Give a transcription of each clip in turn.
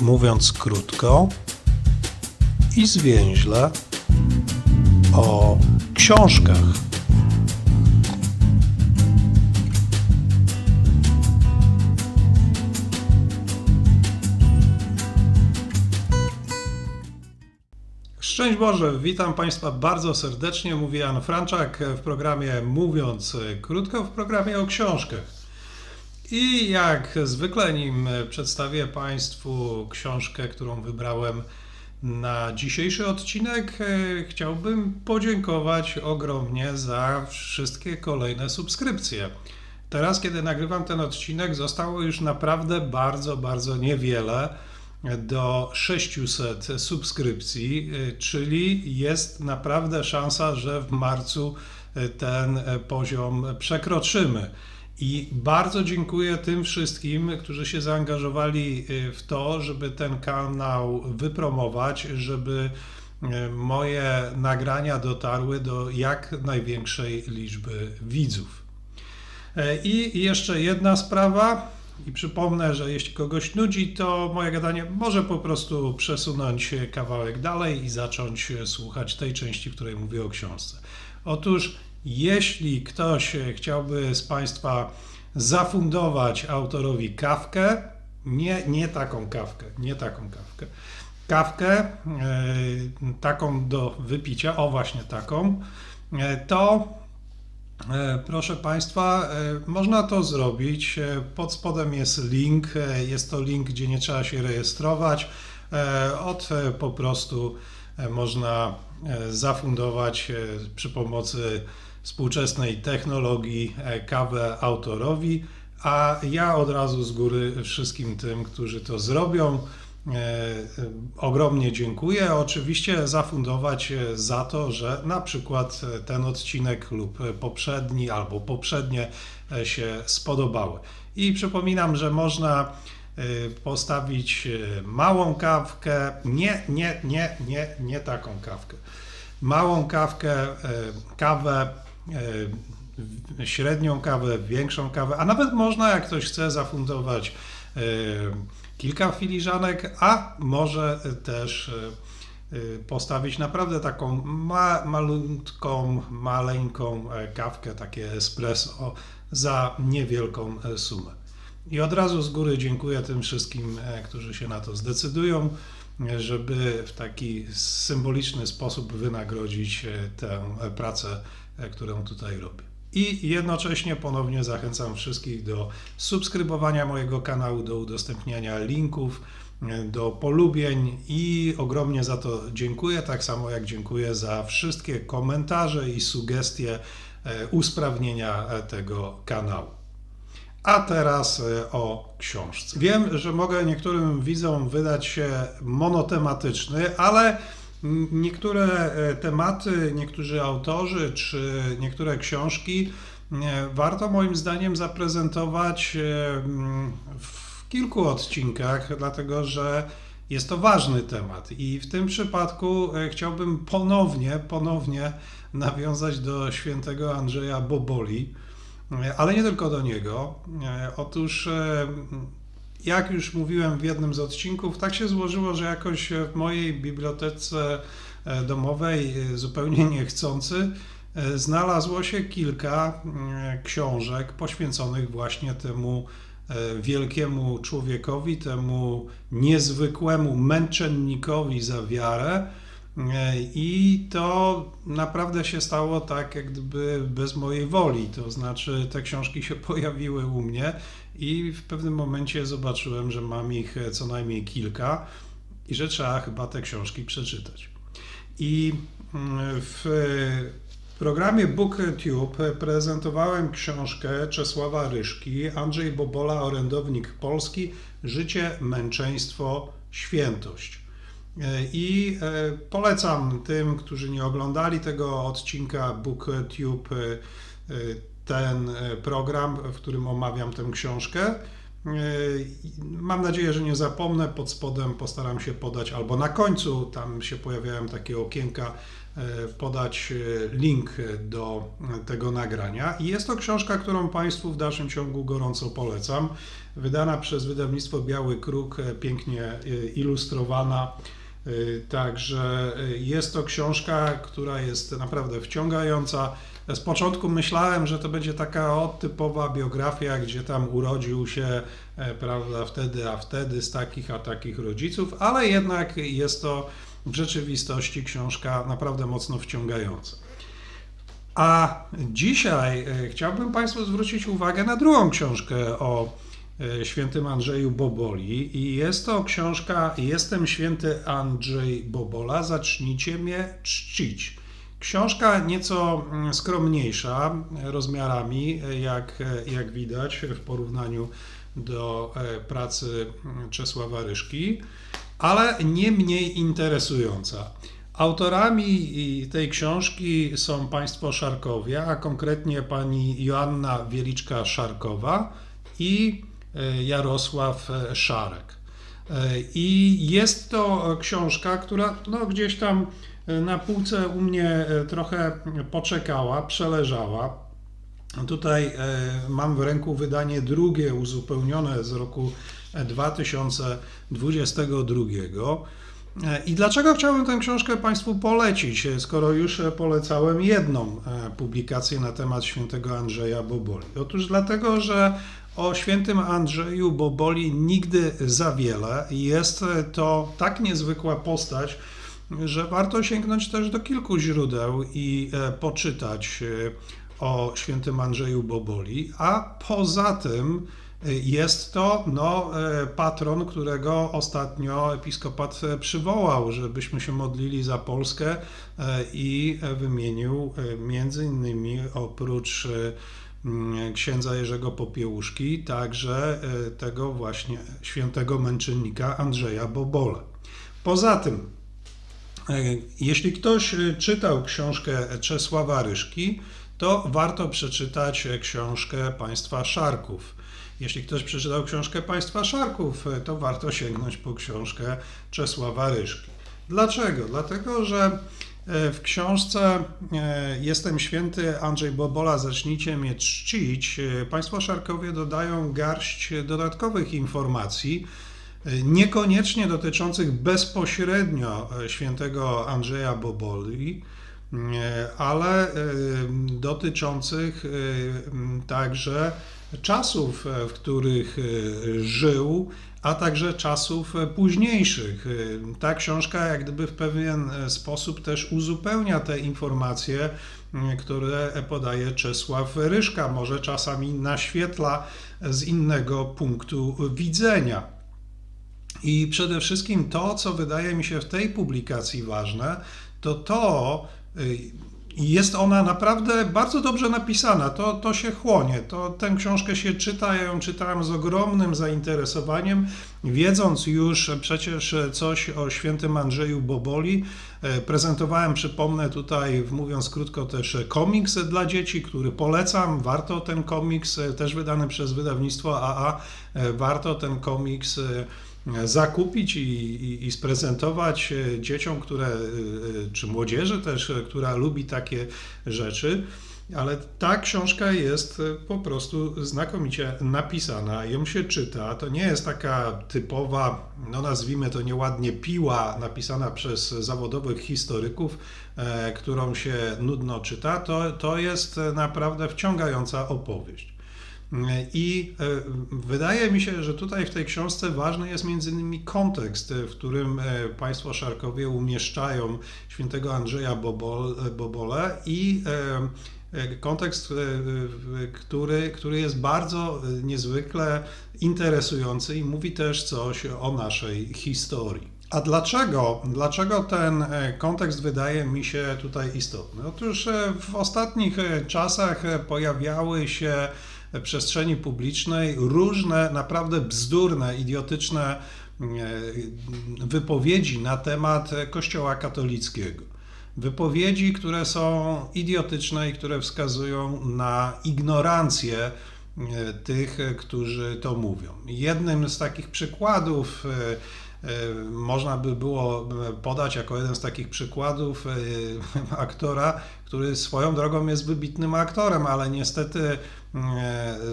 mówiąc krótko i zwięźle, o książkach. Szczęść Boże, witam Państwa bardzo serdecznie. Mówi Jan Franczak w programie Mówiąc Krótko, w programie o książkach. I jak zwykle, nim przedstawię Państwu książkę, którą wybrałem na dzisiejszy odcinek, chciałbym podziękować ogromnie za wszystkie kolejne subskrypcje. Teraz, kiedy nagrywam ten odcinek, zostało już naprawdę bardzo, bardzo niewiele do 600 subskrypcji, czyli jest naprawdę szansa, że w marcu ten poziom przekroczymy. I bardzo dziękuję tym wszystkim, którzy się zaangażowali e, w to, żeby ten kanał wypromować, żeby e, moje nagrania dotarły do jak największej liczby widzów. E, I jeszcze jedna sprawa. I przypomnę, że jeśli kogoś nudzi, to moje gadanie może po prostu przesunąć kawałek dalej i zacząć słuchać tej części, w której mówię o książce. Otóż, jeśli ktoś chciałby z Państwa zafundować autorowi kawkę, nie, nie taką kawkę, nie taką kawkę, kawkę e, taką do wypicia, o właśnie taką, e, to E, Proszę Państwa, można to zrobić. Pod spodem jest link. Jest to link, gdzie nie trzeba się rejestrować. Od po prostu można zafundować przy pomocy współczesnej technologii e, kawę autorowi. A ja od razu z góry wszystkim tym, którzy to zrobią, E, e, Ogromnie dziękuję. Oczywiście zafundować za to, że na przykład ten odcinek lub poprzedni albo poprzednie się spodobały. I przypominam, że można postawić małą kawkę, nie, nie, nie, nie, nie taką kawkę. Małą kawkę, kawę, średnią kawę, większą kawę, a nawet można, jak ktoś chce, zafundować e, kilka filiżanek, a może też e, e, postawić naprawdę taką ma, malutką, maleńką e, kawkę, takie espresso za niewielką e, sumę. I od razu z góry dziękuję tym wszystkim, e, którzy się na to zdecydują, e, żeby w taki symboliczny sposób wynagrodzić e, tę e, pracę, e, którą tutaj robię. I jednocześnie ponownie zachęcam wszystkich do subskrybowania mojego kanału, do udostępniania linków, e, do polubień i ogromnie za to dziękuję, tak samo jak dziękuję za wszystkie komentarze i sugestie e, usprawnienia e, tego kanału. A teraz e, o książce. Wiem, że mogę niektórym widzom wydać się monotematyczny, ale niektóre e, tematy, niektórzy autorzy czy niektóre książki e, warto moim zdaniem zaprezentować e, w kilku odcinkach, dlatego że jest to ważny temat i w tym przypadku chciałbym ponownie, ponownie nawiązać do świętego Andrzeja Boboli. Ale nie tylko do niego. Otóż, jak już mówiłem w jednym z odcinków, tak się złożyło, że jakoś w mojej bibliotece e, domowej, e, zupełnie niechcący, e, znalazło się kilka książek poświęconych właśnie temu wielkiemu człowiekowi, temu niezwykłemu męczennikowi za wiarę. I to naprawdę się stało tak, jak gdyby bez mojej woli. To znaczy, te książki się pojawiły u mnie i w pewnym momencie zobaczyłem, że mam ich e, co najmniej kilka i że trzeba chyba te książki przeczytać. I mm, w programie BookTube prezentowałem książkę Czesława Ryszki, Andrzej Bobola, orędownik polski, Życie, męczeństwo, świętość. E, I e, polecam tym, którzy nie oglądali tego odcinka BookTube, e, e, ten e, program, w którym omawiam tę książkę. Mam nadzieję, że nie zapomnę. Pod spodem postaram się podać, albo na końcu, tam się pojawiają takie okienka, e, podać e, link do tego nagrania. I jest to książka, którą Państwu w dalszym ciągu gorąco polecam. Wydana przez wydawnictwo Biały Kruk, e, pięknie ilustrowana. Także jest to książka, która jest naprawdę wciągająca. Z początku myślałem, że to będzie taka typowa biografia, gdzie tam urodził się, e, prawda, wtedy, a wtedy z takich, a takich rodziców, ale jednak jest to w rzeczywistości książka naprawdę mocno wciągająca. A dzisiaj e, chciałbym Państwu zwrócić uwagę na drugą książkę o e, świętym Andrzeju Boboli i jest to książka Jestem święty Andrzej Bobola, zacznijcie mnie czcić. Książka nieco mm, skromniejsza rozmiarami, jak, jak widać w porównaniu do e, pracy mm, Czesława Ryszki, ale nie mniej interesująca. Autorami tej książki są państwo Szarkowie, a konkretnie pani Joanna Wieliczka-Szarkowa i e, Jarosław Szarek. E, I jest to książka, która no, gdzieś tam na półce u mnie e, trochę poczekała, przeleżała. Tutaj e, mam w ręku wydanie drugie, uzupełnione z roku 2022. E, I dlaczego chciałbym tę książkę Państwu polecić, skoro już polecałem jedną publikację na temat świętego Andrzeja Boboli? Otóż dlatego, że o świętym Andrzeju Boboli nigdy za wiele. Jest to tak niezwykła postać, że warto sięgnąć też do kilku źródeł i e, poczytać e, o świętym Andrzeju Boboli, a poza tym e, jest to no, patron, którego ostatnio episkopat przywołał, żebyśmy się modlili za Polskę i wymienił między innymi oprócz księdza Jerzego Popiełuszki, także tego właśnie świętego męczennika Andrzeja Bobola. Poza tym jeśli ktoś e, czytał książkę Czesława Ryszki, to warto przeczytać e, książkę Państwa Szarków. Jeśli ktoś przeczytał książkę Państwa Szarków, to warto sięgnąć po książkę Czesława Ryszki. Dlaczego? Dlatego, że w książce Jestem święty Andrzej Bobola, zacznijcie mnie czcić. Państwo Szarkowie dodają garść dodatkowych informacji, niekoniecznie dotyczących bezpośrednio e, świętego Andrzeja Boboli, e, ale e, dotyczących także czasów, w których żył, a także czasów późniejszych. Ta książka jak gdyby w pewien sposób też uzupełnia te informacje, które podaje Czesław Ryszka, może czasami naświetla z innego punktu widzenia. I przede wszystkim to, co wydaje mi się w tej publikacji ważne, to to, y, jest ona naprawdę bardzo dobrze napisana, to, to się chłonie, to, tę książkę się czyta, ja ją czytałem z ogromnym zainteresowaniem, wiedząc już przecież coś o świętym Andrzeju Boboli. E, prezentowałem, przypomnę tutaj, mówiąc krótko, też komiks dla dzieci, który polecam, warto ten komiks, e, też wydany przez wydawnictwo AA, e, warto ten komiks zakupić i, i, i, sprezentować dzieciom, które, czy młodzieży też, która lubi takie rzeczy. Ale ta książka jest e, po prostu znakomicie napisana, ją się czyta. To nie jest taka typowa, no nazwijmy to nieładnie, piła napisana przez zawodowych historyków, e, którą się nudno czyta. To, to jest naprawdę wciągająca opowieść. I e, wydaje mi się, że tutaj w tej książce ważny jest między innymi kontekst, w którym e, państwo Szarkowie umieszczają świętego Andrzeja Bobole i e, kontekst, który, który jest bardzo niezwykle interesujący i mówi też coś o naszej historii. A dlaczego, dlaczego ten kontekst wydaje mi się tutaj istotny? Otóż w ostatnich czasach pojawiały się przestrzeni publicznej różne naprawdę bzdurne, idiotyczne e, wypowiedzi na temat Kościoła katolickiego. Wypowiedzi, które są idiotyczne i które wskazują na ignorancję e, tych, e, którzy to mówią. Jednym z takich przykładów e, można by było podać jako jeden z takich przykładów aktora, który swoją drogą jest wybitnym aktorem, ale niestety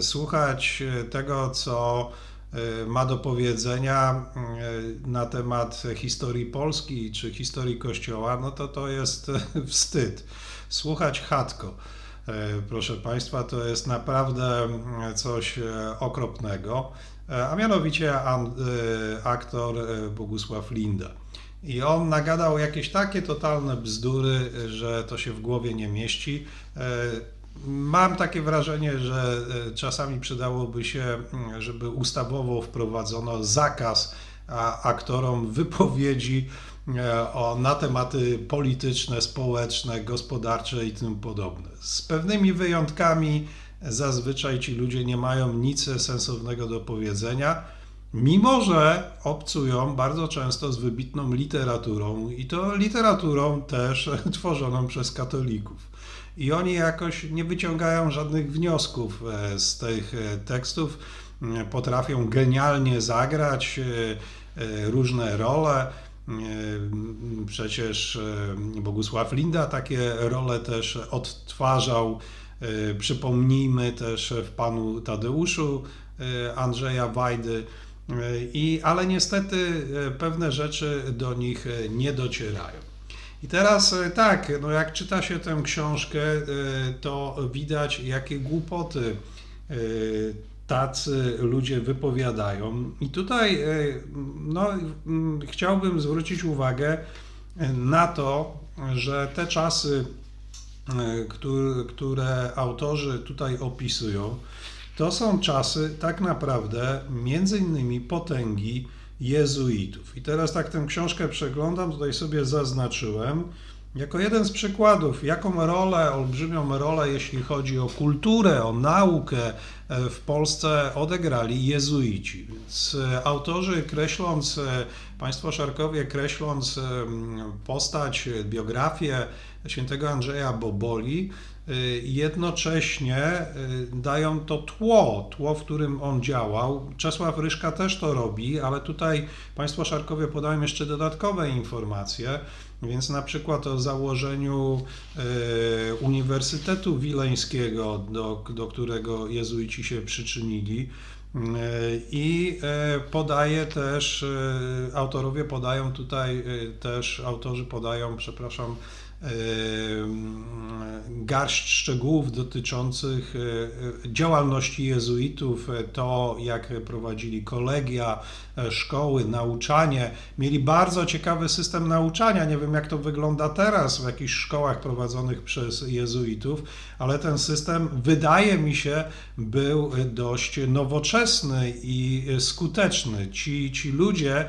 słuchać tego, co ma do powiedzenia na temat historii Polski czy historii Kościoła, no to to jest wstyd. Słuchać chatko. E, proszę Państwa, to jest naprawdę coś e, okropnego, e, a mianowicie aktor Bogusław Linda. I on nagadał jakieś takie totalne bzdury, że to się w głowie nie mieści. Mam takie wrażenie, że czasami przydałoby się, żeby ustawowo wprowadzono zakaz aktorom wypowiedzi E, o, na tematy polityczne, społeczne, gospodarcze i tym podobne. Z pewnymi wyjątkami zazwyczaj ci ludzie nie mają nic sensownego do powiedzenia, mimo że obcują bardzo często z wybitną literaturą i to literaturą też tworzoną przez katolików. I oni jakoś nie wyciągają żadnych wniosków e, z tych e, tekstów, potrafią genialnie zagrać różne role Przecież Bogusław Linda takie role też odtwarzał. E, przypomnijmy też w panu Tadeuszu e, Andrzeja Wajdy. E, I, ale niestety pewne rzeczy do nich nie docierają. I teraz tak, no jak czyta się tę książkę, to widać, jakie głupoty tacy ludzie wypowiadają. I tutaj e, no, chciałbym zwrócić uwagę na to, że te czasy, e, które autorzy tutaj opisują, to są czasy tak naprawdę między innymi potęgi jezuitów. I teraz tak tę książkę przeglądam, tutaj sobie zaznaczyłem, jako jeden z przykładów, jaką rolę, olbrzymią rolę, jeśli chodzi o kulturę, o naukę e, w Polsce odegrali jezuici. Więc e, autorzy kreśląc, e, państwo Szarkowie kreśląc postać, biografię świętego Andrzeja Boboli, jednocześnie dają to tło, tło, w którym on działał. Czesław Ryszka też to robi, ale tutaj państwo Szarkowie podają jeszcze dodatkowe informacje. Więc na przykład o założeniu e, Uniwersytetu Wileńskiego, do, do którego jezuici się przyczynili. I podaje też, autorowie podają tutaj też, autorzy podają, przepraszam, garść szczegółów dotyczących e, działalności jezuitów, e, to jak prowadzili kolegia, e, szkoły, nauczanie. Mieli bardzo ciekawy system nauczania. Nie wiem, jak to wygląda teraz w jakichś szkołach prowadzonych przez jezuitów, ale ten system, wydaje mi się, był dość nowoczesny i skuteczny. Ci, ci ludzie,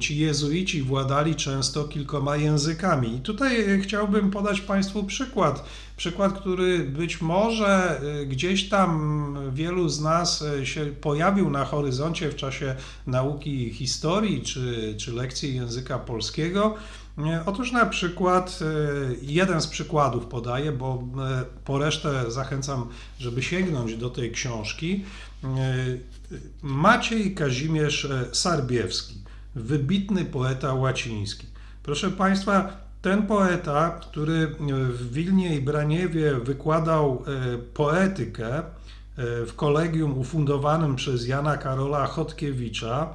ci jezuici władali często kilkoma językami. I tutaj e, chciałbym podać Państwu przykład. Przykład, który być może e, gdzieś tam wielu z nas e, się pojawił na horyzoncie w czasie nauki historii czy, czy lekcji języka polskiego. Otóż na przykład jeden z przykładów podaję, bo po resztę zachęcam, żeby sięgnąć do tej książki. Maciej Kazimierz Sarbiewski wybitny poeta łaciński. Proszę Państwa, ten poeta, który w Wilnie i Braniewie wykładał e, poetykę e, w kolegium ufundowanym przez Jana Karola Chodkiewicza,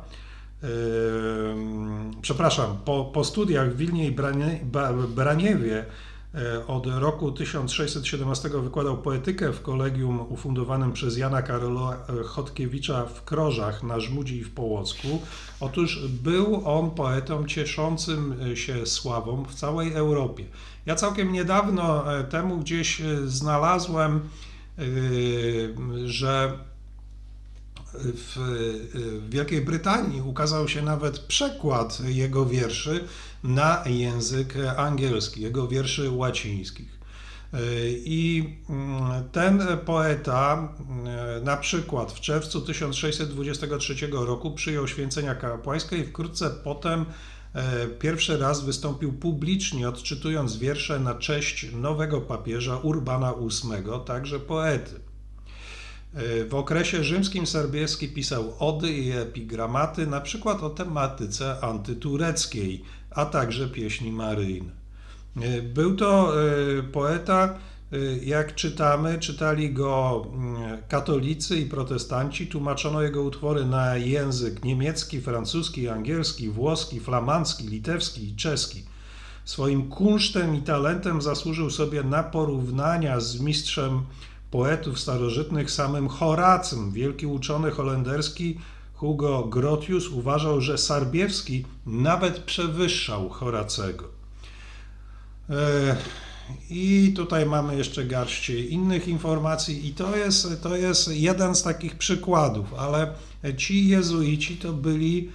e, przepraszam, po, po studiach w Wilnie i Braniewie E, od roku 1617 wykładał poetykę w kolegium ufundowanym przez Jana Karola e, Chodkiewicza w Krożach na Żmudzi i w Połocku. Otóż był on poetą cieszącym się sławą w całej Europie. Ja całkiem niedawno e, temu gdzieś znalazłem, że w Wielkiej Brytanii ukazał się nawet przekład jego wierszy na język angielski, jego wierszy łacińskich. I ten poeta na przykład w czerwcu 1623 roku przyjął święcenia kapłańskie i wkrótce potem e, pierwszy raz wystąpił publicznie, odczytując wiersze na cześć nowego papieża Urbana VIII, także poety. E, W okresie rzymskim Serbieski pisał ody i epigramaty, na przykład o tematyce antytureckiej, a także pieśni maryjne. Był to e, poeta, e, jak czytamy, czytali go mm, katolicy i protestanci, tłumaczono jego utwory na język niemiecki, francuski, angielski, włoski, flamandzki, litewski i czeski. Swoim kunsztem i talentem zasłużył sobie na porównania z mistrzem poetów starożytnych samym Horacym. Wielki uczony holenderski Hugo Grotius uważał, że Sarbiewski nawet przewyższał Horacego. E, I tutaj mamy jeszcze garść innych informacji, i to jest, to jest jeden z takich przykładów, ale ci jezuici to byli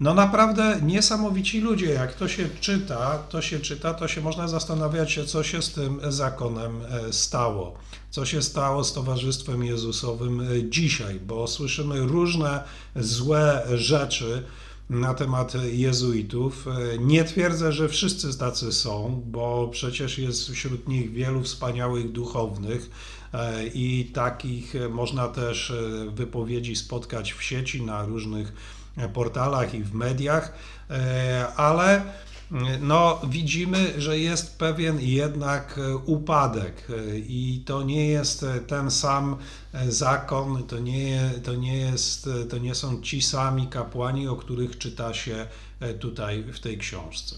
no naprawdę niesamowici ludzie. Jak to się czyta, to się czyta, to się można zastanawiać co się z tym zakonem e, stało. Co się stało z Towarzystwem Jezusowym e, dzisiaj, bo słyszymy różne złe rzeczy na temat jezuitów. E, Nie twierdzę, że wszyscy tacy są, bo przecież jest wśród nich wielu wspaniałych duchownych i takich można też wypowiedzi spotkać w sieci na różnych portalach i w mediach, e, ale no, widzimy, że jest pewien jednak e, upadek e, i to nie jest ten sam zakon, to nie, to nie, jest, to nie są ci sami kapłani, o których czyta się tutaj w tej książce.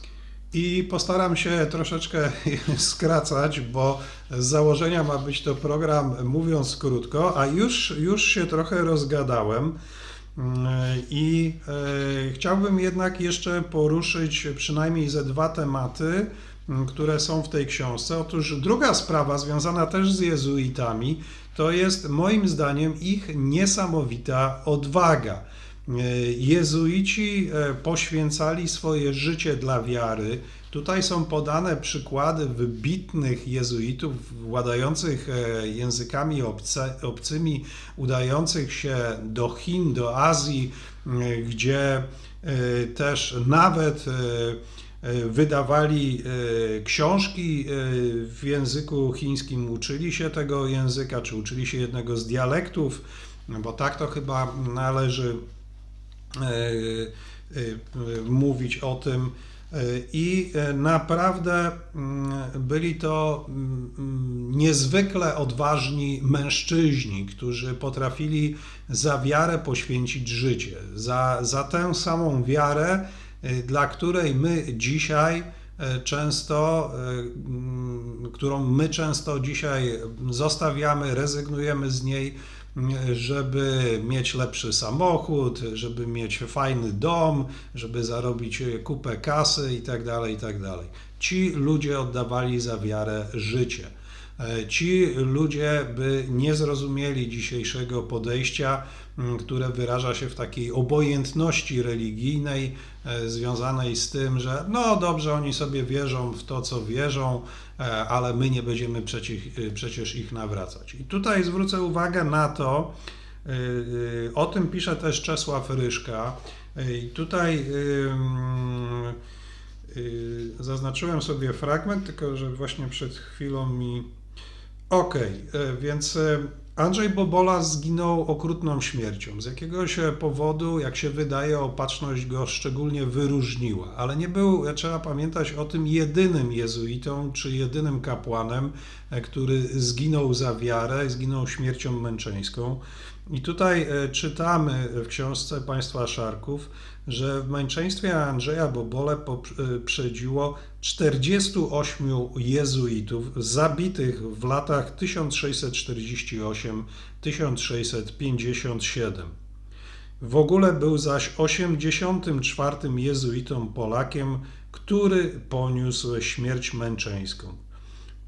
I postaram się troszeczkę skracać, bo z założenia ma być to program mówiąc krótko, a już, już się trochę rozgadałem. I e, chciałbym jednak jeszcze poruszyć przynajmniej ze dwa tematy, które są w tej książce. Otóż druga sprawa, związana też z jezuitami, to jest moim zdaniem ich niesamowita odwaga. E, Jezuici e, poświęcali swoje życie dla wiary. Tutaj są podane przykłady wybitnych jezuitów władających e, językami obce, obcymi, udających się do Chin, do Azji, gdzie e, też nawet e, wydawali książki w języku chińskim, uczyli się tego języka, czy uczyli się jednego z dialektów, no bo tak to chyba należy mówić o tym. E, I e, naprawdę mm, byli to mm, niezwykle odważni mężczyźni, którzy potrafili za wiarę poświęcić życie. Za, za tę samą wiarę, e, dla której my dzisiaj często, mm, którą my często dzisiaj zostawiamy, rezygnujemy z niej, żeby mieć lepszy samochód, żeby mieć fajny dom, żeby zarobić kupę kasy i tak dalej, i tak. Ci ludzie oddawali za wiarę życie. E, Ci ludzie by nie zrozumieli dzisiejszego podejścia, które wyraża się w takiej obojętności religijnej, e, związanej z tym, że no dobrze, oni sobie wierzą w to, co wierzą, e, ale my nie będziemy przecież, przecież ich nawracać. I tutaj zwrócę uwagę na to, o tym pisze też Czesław Ryszka. I tutaj zaznaczyłem sobie fragment, tylko że właśnie przed chwilą mi. Okej, e, więc e, Andrzej Bobola zginął okrutną śmiercią. Z jakiegoś e, powodu, jak się wydaje, opatrzność go szczególnie wyróżniła, ale nie był, trzeba pamiętać o tym, jedynym jezuitą czy jedynym kapłanem, który zginął za wiarę, zginął śmiercią męczeńską. I tutaj e, czytamy w książce Państwa Szarków, że w męczeństwie Andrzeja Bobole poprzedziło 48 jezuitów zabitych w latach 1648-1657. W ogóle był zaś 84 jezuitą Polakiem, który poniósł śmierć męczeńską.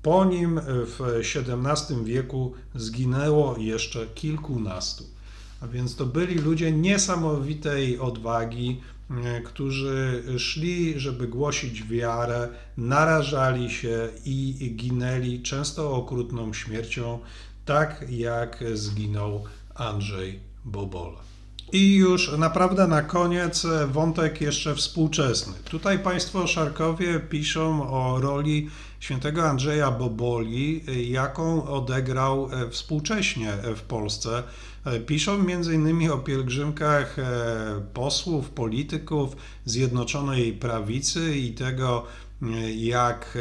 Po nim w XVII wieku zginęło jeszcze kilkunastu. A więc to byli ludzie niesamowitej odwagi, e, którzy szli, żeby głosić wiarę, narażali się i ginęli często okrutną śmiercią, tak jak zginął Andrzej Bobola. I już naprawdę na koniec wątek jeszcze współczesny. Tutaj Państwo Szarkowie piszą o roli świętego Andrzeja Boboli, jaką odegrał współcześnie w Polsce. Piszą m.in. o pielgrzymkach e, posłów, polityków Zjednoczonej Prawicy i tego, jak e,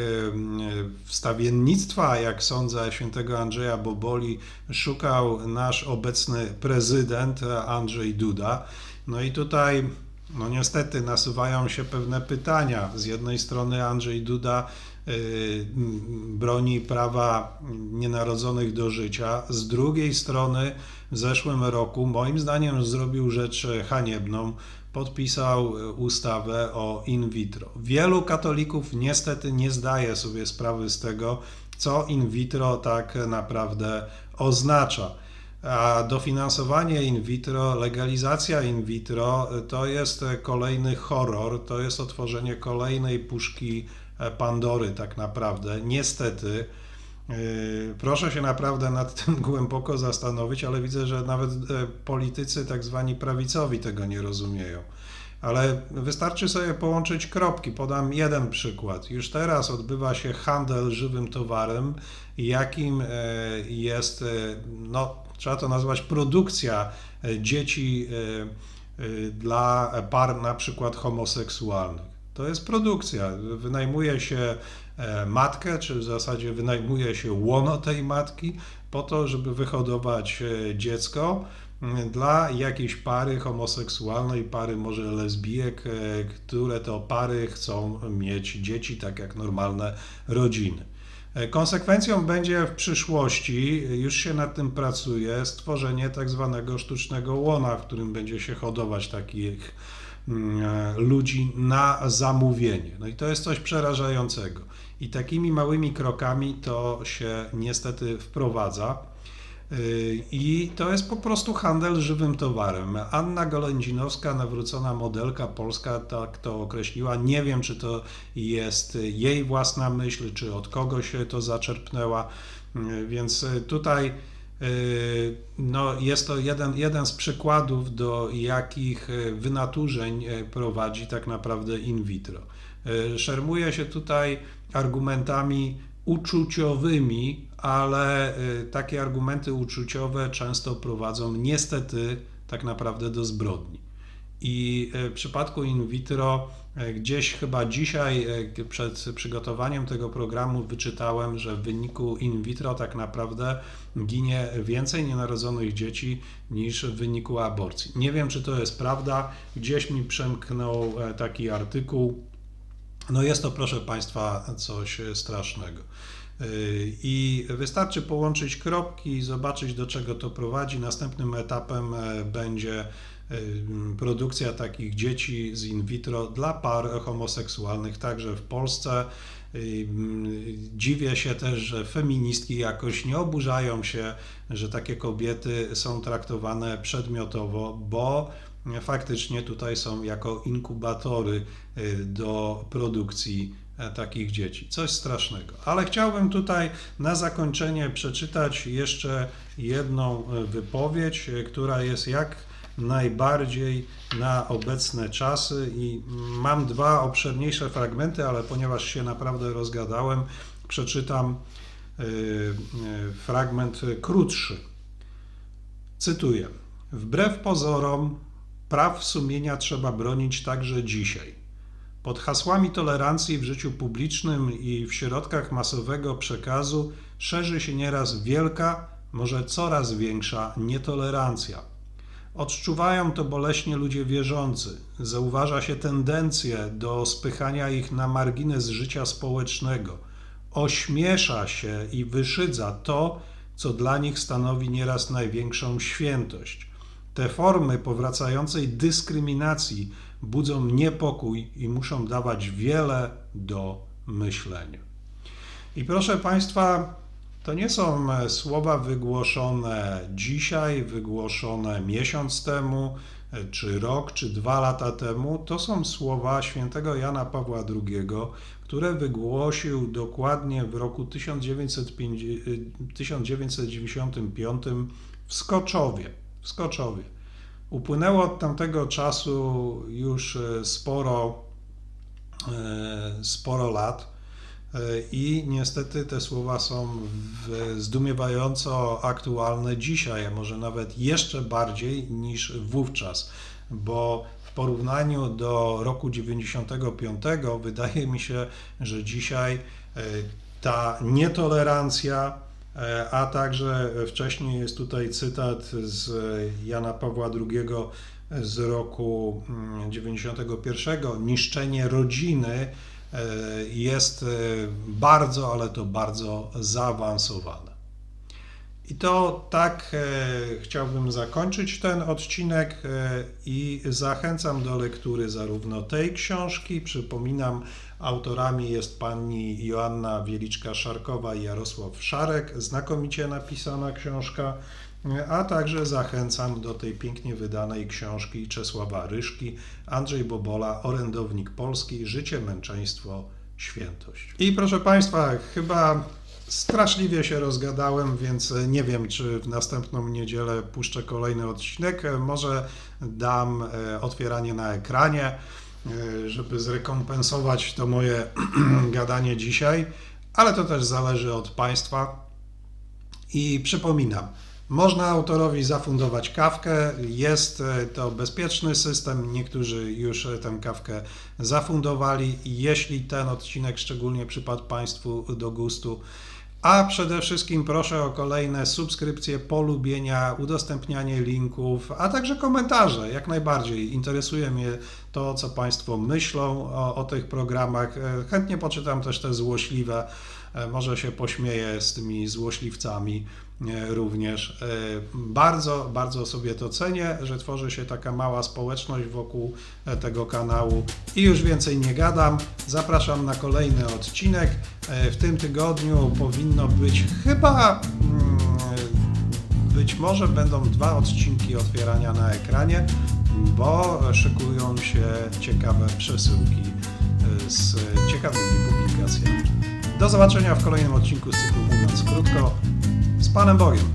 wstawiennictwa, jak sądzę, świętego Andrzeja Boboli szukał nasz obecny prezydent e, Andrzej Duda. No i tutaj, no niestety, nasuwają się pewne pytania. Z jednej strony Andrzej Duda m, broni prawa nienarodzonych do życia, z drugiej strony w zeszłym roku, moim zdaniem, zrobił rzecz haniebną. Podpisał y, ustawę o in vitro. Wielu katolików niestety nie zdaje sobie sprawy z tego, co in vitro tak naprawdę oznacza. A dofinansowanie in vitro, legalizacja in vitro y, to jest e, kolejny horror, to jest otworzenie kolejnej puszki e, Pandory, tak naprawdę. Niestety, proszę się naprawdę nad tym głęboko zastanowić, ale widzę, że nawet e, politycy, tak zwani prawicowi, tego nie rozumieją. Ale wystarczy sobie połączyć kropki. Podam jeden przykład. Już teraz odbywa się handel żywym towarem, jakim e, jest, e, no, trzeba to nazwać produkcja dzieci dla par na przykład homoseksualnych. To jest produkcja. Wynajmuje się matkę, czy w zasadzie wynajmuje się łono tej matki po to, żeby wyhodować e, dziecko m, dla jakiejś pary homoseksualnej, pary może lesbijek, e, które to pary chcą mieć dzieci, tak jak normalne rodziny. E, Konsekwencją będzie w przyszłości, już się nad tym pracuje, stworzenie tak zwanego sztucznego łona, w którym będzie się hodować takich mm, e, ludzi na zamówienie. No i to jest coś przerażającego. I takimi małymi krokami to się niestety wprowadza. Yy, I to jest po prostu handel żywym towarem. Anna Golędzinowska, nawrócona modelka polska, tak to określiła. Nie wiem, czy to jest jej własna myśl, czy od kogoś to zaczerpnęła. Yy, Więc tutaj yy, no, jest to jeden, jeden z przykładów, do jakich wynaturzeń prowadzi tak naprawdę in vitro. Yy, Szermuje się tutaj argumentami uczuciowymi, ale y, takie argumenty uczuciowe często prowadzą niestety tak naprawdę do zbrodni. I y, w przypadku in vitro, gdzieś chyba dzisiaj przed przygotowaniem tego programu wyczytałem, że w wyniku in vitro tak naprawdę ginie więcej nienarodzonych dzieci niż w wyniku aborcji. Nie wiem, czy to jest prawda. Gdzieś mi przemknął e, taki artykuł. No jest to, proszę Państwa, coś strasznego. Yy, I wystarczy połączyć kropki i zobaczyć, do czego to prowadzi. Następnym etapem e, będzie e, produkcja takich dzieci z in vitro dla par homoseksualnych, także w Polsce. Yy, Dziwię się też, że feministki jakoś nie oburzają się, że takie kobiety są traktowane przedmiotowo, bo faktycznie tutaj są jako inkubatory y, do produkcji e, takich dzieci. Coś strasznego. Ale chciałbym tutaj na zakończenie przeczytać jeszcze jedną e, wypowiedź, e, która jest jak najbardziej na obecne czasy i mam dwa obszerniejsze fragmenty, ale ponieważ się naprawdę rozgadałem, przeczytam fragment krótszy. Cytuję. Wbrew pozorom, praw sumienia trzeba bronić także dzisiaj. Pod hasłami tolerancji w życiu publicznym i w środkach masowego przekazu szerzy się nieraz wielka, może coraz większa nietolerancja. Odczuwają to boleśnie ludzie wierzący. Zauważa się tendencję do spychania ich na margines życia społecznego. Ośmiesza się i wyszydza to, co dla nich stanowi nieraz największą świętość. Te formy powracającej dyskryminacji budzą niepokój i muszą dawać wiele do myślenia. I proszę Państwa, to nie są e, słowa wygłoszone dzisiaj, wygłoszone miesiąc temu, e, czy rok, czy dwa lata temu. To są słowa świętego Jana Pawła II, które wygłosił dokładnie w roku 1950 1995 w Skoczowie. W Skoczowie. Upłynęło od tamtego czasu już e, sporo, e, sporo lat e, i niestety te słowa są zdumiewająco aktualne dzisiaj, a może nawet jeszcze bardziej niż wówczas, bo w porównaniu do roku 95 wydaje mi się, że dzisiaj ta nietolerancja, a także wcześniej jest tutaj cytat z Jana Pawła II z roku mm, 91, niszczenie rodziny e, jest e, bardzo, ale to bardzo zaawansowane. I to tak e, chciałbym zakończyć ten odcinek e, i zachęcam do lektury zarówno tej książki. Przypominam, autorami jest pani Joanna Wieliczka-Szarkowa i Jarosław Szarek. Znakomicie napisana książka. A także zachęcam do tej pięknie wydanej książki Czesława Ryszki, Andrzej Bobola, Orędownik Polski, Życie, Męczeństwo, Świętość. I proszę Państwa, chyba Straszliwie się rozgadałem, więc nie wiem, czy w następną niedzielę puszczę kolejny odcinek. Może dam e, otwieranie na ekranie, żeby zrekompensować to moje gadanie dzisiaj, ale to też zależy od Państwa. I przypominam, można autorowi zafundować kawkę, jest e, to bezpieczny system, niektórzy już e, tę kawkę zafundowali. Jeśli ten odcinek szczególnie przypadł Państwu do gustu, a przede wszystkim proszę o kolejne subskrypcje, polubienia, udostępnianie linków, a także komentarze. Jak najbardziej interesuje mnie to, co Państwo myślą o, o tych programach. E, Chętnie poczytam też te złośliwe, może się pośmieję z tymi złośliwcami e, również. E, Bardzo, bardzo sobie to cenię, że tworzy się taka mała społeczność wokół e, tego kanału. I już więcej nie gadam. Zapraszam na kolejny odcinek. E, W tym tygodniu powinno być chyba. mm, Być może będą dwa odcinki otwierania na ekranie, bo szykują się ciekawe przesyłki e, z ciekawymi publikacjami. Do zobaczenia w kolejnym odcinku z cyklu Mówiąc Krótko. Z Panem Bogiem.